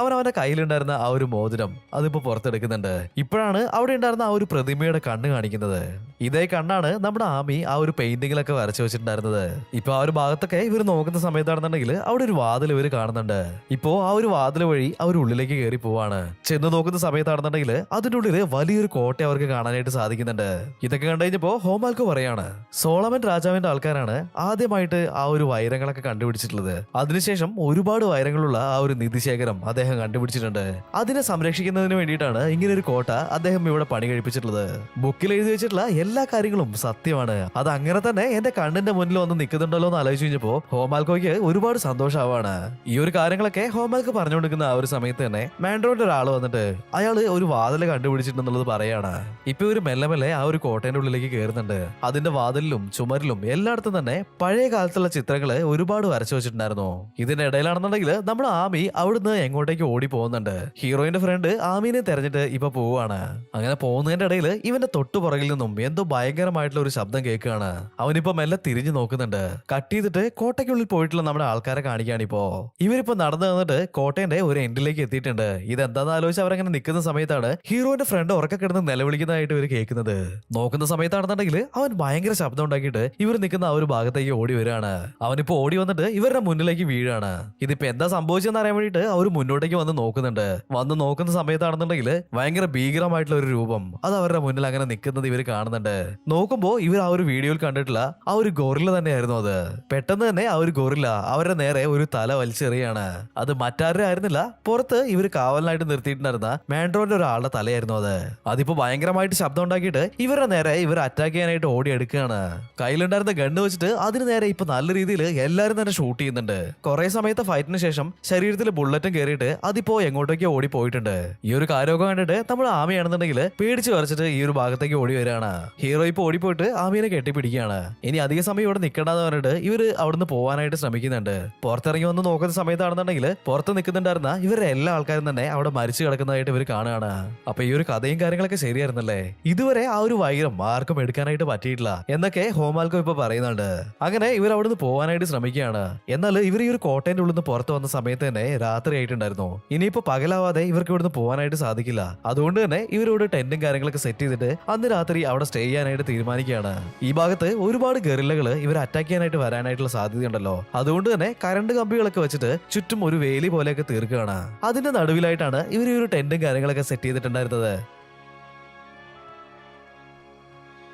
അവൻ അവന്റെ കയ്യിലുണ്ടായിരുന്ന ആ ഒരു മോതിരം അതിപ്പോ പുറത്തെടുക്കുന്നുണ്ട്. ഇപ്പോഴാണ് അവിടെ ഉണ്ടായിരുന്ന ആ ഒരു പ്രതിമയുടെ കണ്ണ് കാണിക്കുന്നത്. ഇതേ കണ്ണാണ് നമ്മുടെ ആമി ആ ഒരു പെയിന്റിങ്ങിലൊക്കെ വരച്ചു വെച്ചിട്ടുണ്ടായിരുന്നത്. ഇപ്പൊ ആ ഒരു ഭാഗത്തൊക്കെ ഇവർ നോക്കുന്ന സമയത്താണെന്നുണ്ടെങ്കിൽ അവിടെ ഒരു വാതിൽ ഇവർ കാണുന്നുണ്ട്. ഇപ്പോ ആ ഒരു വാതിൽ വഴി അവർ ഉള്ളിലേക്ക് കയറി പോവാണ്. ചെന്ന് നോക്കുന്ന സമയത്താണെന്നുണ്ടെങ്കിൽ അതിന്റെ ഉള്ളിൽ വലിയൊരു കോട്ട അവർക്ക് കാണാനായിട്ട് സാധിക്കുന്നുണ്ട്. ഇതൊക്കെ കണ്ടു കഴിഞ്ഞപ്പോ ഹോമാൽക്ക് പറയാണ് സോളമൻ രാജാവിന്റെ ആൾക്കാരാണ് ആദ്യമായിട്ട് ആ ഒരു വൈരങ്ങളൊക്കെ കണ്ടുപിടിച്ചിട്ടുള്ളത്. അതിനുശേഷം ഒരുപാട് വൈരങ്ങളുള്ള ആ ഒരു നിധിശേഖരം അദ്ദേഹം കണ്ടുപിടിച്ചിട്ടുണ്ട്. അതിനെ സംരക്ഷിക്കുന്നതിന് വേണ്ടിയിട്ടാണ് ഇങ്ങനെ ഒരു കോട്ട അദ്ദേഹം ഇവിടെ പണി കഴിപ്പിച്ചിട്ടുള്ളത്. ബുക്കിൽ എഴുതി വെച്ചിട്ടുള്ള എല്ലാ കാര്യങ്ങളും സത്യമാണ്. അത് അങ്ങനെ തന്നെ എന്റെ കണ്ണിന്റെ മുന്നിൽ വന്ന് നിൽക്കുന്നുണ്ടല്ലോ എന്ന് ആലോചിച്ചു കഴിഞ്ഞപ്പോ ഹോമാൽക്കോയ്ക്ക് ഒരുപാട് സന്തോഷമാവാണ്. ഈ ഒരു കാര്യങ്ങളൊക്കെ ഹോമാൽക്ക് കൊടുക്കുന്ന ആ ഒരു സമയത്ത് തന്നെ മാൻഡ്രോന്റെ ഒരാൾ വന്നിട്ട് അയാൾ ഒരു വാതിൽ കണ്ടുപിടിച്ചിട്ടുണ്ടെന്നുള്ളത് പറയാണ്. ഇപ്പൊ ഒരു മെല്ലെ മെല്ലെ ആ ഒരു കോട്ടയുടെ ഉള്ളിലേക്ക് കയറുന്നുണ്ട് അതിന്റെ വാതിലിലും ചുമരിലും എല്ലായിടത്തും തന്നെ പഴയ കാലത്തുള്ള ചിത്രങ്ങൾ ഒരുപാട് വരച്ചു വെച്ചിട്ടുണ്ടായിരുന്നു. ഇതിന്റെ ഇടയിലാണെന്നുണ്ടെങ്കിൽ നമ്മുടെ ആമി അവിടുന്ന് എങ്ങോട്ടേക്ക് ഓടി പോകുന്നുണ്ട്. ഹീറോയിന്റെ ഫ്രണ്ട് ആമീനെ തെരഞ്ഞിട്ട് ഇപ്പൊ പോവാണ് അങ്ങനെ പോകുന്നതിന്റെ ഇടയിൽ ഇവന്റെ തൊട്ടു പുറകിൽ നിന്നും എന്തോ ഭയങ്കരമായിട്ടുള്ള ഒരു ശബ്ദം കേൾക്കുകയാണ്. അവനിപ്പോ മെല്ലെ തിരിഞ്ഞു നോക്കുന്നുണ്ട്. കട്ട് ചെയ്തിട്ട് കോട്ടയ്ക്കുള്ളിൽ പോയിട്ടുള്ള നമ്മുടെ ആൾക്കാരെ കാണിക്കുകയാണ് ഇപ്പോ. ഇവരിപ്പോ നടന്നു വന്നിട്ട് കോട്ടയന്റെ ഒരു എൻഡിലേക്ക് എത്തിയിട്ടുണ്ട്. ഇതെന്താന്ന് ആലോചിച്ച് അവരങ്ങനെ നിൽക്കുന്ന സമയത്താണ് ഹീറോയിന്റെ ഫ്രണ്ട് ഉറക്കെ കിടന്ന് നിലവിളിക്കുന്നതായിട്ട് ഇവർ കേൾക്കുന്നത്. നോക്കുന്ന സമയത്താണെന്നുണ്ടെങ്കിൽ അവൻ ഭയങ്കര ശബ്ദം ഉണ്ടാക്കിയിട്ട് ഇവർ നിൽക്കുന്ന ആ ഒരു ഭാഗത്തേക്ക് ഓടി വരികയാണ്. അവനിപ്പോ ഓടി വന്നിട്ട് ഇവരുടെ മുന്നിലേക്ക് വീഴാണ് ഇതിപ്പോ എന്താ സംഭവിച്ചെന്ന് അറിയാൻ വേണ്ടിയിട്ട് അവർ മുന്നോട്ടേക്ക് വന്ന് നോക്കുന്നുണ്ട്. വന്ന് നോക്കുന്ന സമയത്താണെന്നുണ്ടെങ്കിൽ ഭയങ്കര ഭീകരമായിട്ടുള്ള ഒരു രൂപം. അത് അവരുടെ മുന്നിൽ അങ്ങനെ നിൽക്കുന്നത് ഇവർ കാണുന്നുണ്ട്. നോക്കുമ്പോൾ ഇവർ ആ ഒരു വീഡിയോയിൽ കണ്ടിട്ടുള്ള ആ ഒരു ഗോറില്ല തന്നെയായിരുന്നു അത്. പെട്ടെന്ന് തന്നെ ആ ഒരു ഗോറില്ല അവരുടെ നേരെ ഒരു തല വലിച്ചെറിയാണ്. അത് മറ്റാരും ആയിരുന്നില്ല പുറത്ത് ഇവർ കാവലിനായിട്ട് നിർത്തിയിട്ടുണ്ടായിരുന്ന മാൻഡ്രോന്റെ ഒരാളുടെ തലയായിരുന്നു അത്. അതിപ്പോ ഭയങ്കരമായിട്ട് ശബ്ദം ഉണ്ടാക്കിയിട്ട് ഇവരുടെ നേരെ ഇവർ അറ്റാക്ക് ചെയ്യാനായിട്ട് ഓടി എടുക്കുകയാണ്. കയ്യിലുണ്ടായിരുന്ന ഗണ്ണ് വെച്ചിട്ട് അതിന് നേരെ ഇപ്പൊ നല്ല രീതിയിൽ എല്ലാരും തന്നെ ഷൂട്ട് ചെയ്യുന്നുണ്ട്. കുറെ സമയത്തെ ഫൈറ്റിന് ശേഷം ശരീരത്തിൽ ബുള്ളറ്റും കയറിയിട്ട് അതിപ്പോ എങ്ങോട്ടേക്കോ ഓടി പോയിട്ടുണ്ട് ഈ ഒരു കാര്യമൊക്കെ കണ്ടിട്ട് നമ്മൾ ആമയാണെന്നുണ്ടെങ്കിൽ പേടിച്ച് വരച്ചിട്ട് ഈ ഒരു ഭാഗത്തേക്ക് ഓടി വരികയാണ്. ഹീറോ ഇപ്പൊ ഓടിപ്പോയിട്ട് ആമീനെ കെട്ടിപ്പിടിക്കുകയാണ്. ഇനി അധിക സമയം ഇവിടെ നിൽക്കണ്ടെന്ന് പറഞ്ഞിട്ട് ഇവർ അവിടുന്ന് പോകാനായിട്ട് ശ്രമിക്കുന്നുണ്ട്. പുറത്തിറങ്ങി വന്ന് നോക്കുന്ന സമയത്താണെന്നുണ്ടെങ്കിൽ പുറത്ത് നിൽക്കുന്നുണ്ടായിരുന്ന ഇവരുടെ എല്ലാ ആൾക്കാരും തന്നെ അവിടെ മരിച്ചു കിടക്കുന്നതായിട്ട് ഇവർ കാണുകയാണ്. അപ്പൊ ഈ ഒരു കഥയും കാര്യങ്ങളൊക്കെ ശരിയായിരുന്നല്ലേ? ഇതുവരെ ആ ഒരു വൈരം ആർക്കും എടുക്കാനായിട്ട് പറ്റിയിട്ടില്ല എന്നൊക്കെ ഹോമാൽക്കോ ഇപ്പൊ പറയുന്നുണ്ട്. അങ്ങനെ ഇവർ അവിടുന്ന് പോകാനായിട്ട് ശ്രമിക്കുകയാണ്. എന്നാൽ ഇവർ ഈ ഒരു കോട്ടയുടെ ഉള്ളിൽ നിന്ന് പുറത്ത് വന്ന സമയത്ത് തന്നെ രാത്രി ആയിട്ടുണ്ടായിരുന്നു ഇനിയിപ്പോ പകലാവാതെ ഇവർക്ക് ഇവിടുന്ന് പോകാനായിട്ട് സാധിക്കില്ല. അതുകൊണ്ട് തന്നെ ഇവരോട് ടെന്റും കാര്യങ്ങളൊക്കെ സെറ്റ് ചെയ്തിട്ട് അന്ന് രാത്രി അവിടെ സ്റ്റേ ചെയ്യാനായിട്ട് തീരുമാനിക്കുകയാണ്. ഈ ഭാഗത്ത് ഒരുപാട് ഗറില്ലകൾ ഇവർ അറ്റാക്ക് ചെയ്യാനായിട്ട് വരാനായിട്ടുള്ള സാധ്യതയുണ്ടല്ലോ. അതുകൊണ്ട് തന്നെ കറണ്ട് കമ്പികളൊക്കെ വെച്ചിട്ട് ചുറ്റും ഒരു വേലി പോലെയൊക്കെ തീർക്കുകയാണ്. അതിന്റെ നടുവിലായിട്ടാണ് ഇവർ ഈ ഒരു ടെന്റും കാര്യങ്ങളൊക്കെ സെറ്റ് ചെയ്തിട്ടുണ്ടായിരുന്നത്.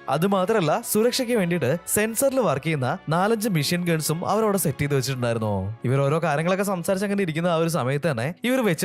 അത് മാത്രമല്ല സുരക്ഷയ്ക്ക് വേണ്ടിയിട്ട് സെൻസറിൽ വർക്ക് ചെയ്യുന്ന നാലഞ്ച് മെഷീൻ ഗൺസും അവരവിടെ സെറ്റ് ചെയ്ത് വെച്ചിട്ടുണ്ടായിരുന്നു. ഇവർ ഓരോ കാര്യങ്ങളൊക്കെ സംസാരിച്ചങ്ങനെ ഇരിക്കുന്ന ആ ഒരു സമയത്ത് തന്നെ ഇവർ വെച്ചിട്ടുണ്ടായിരുന്ന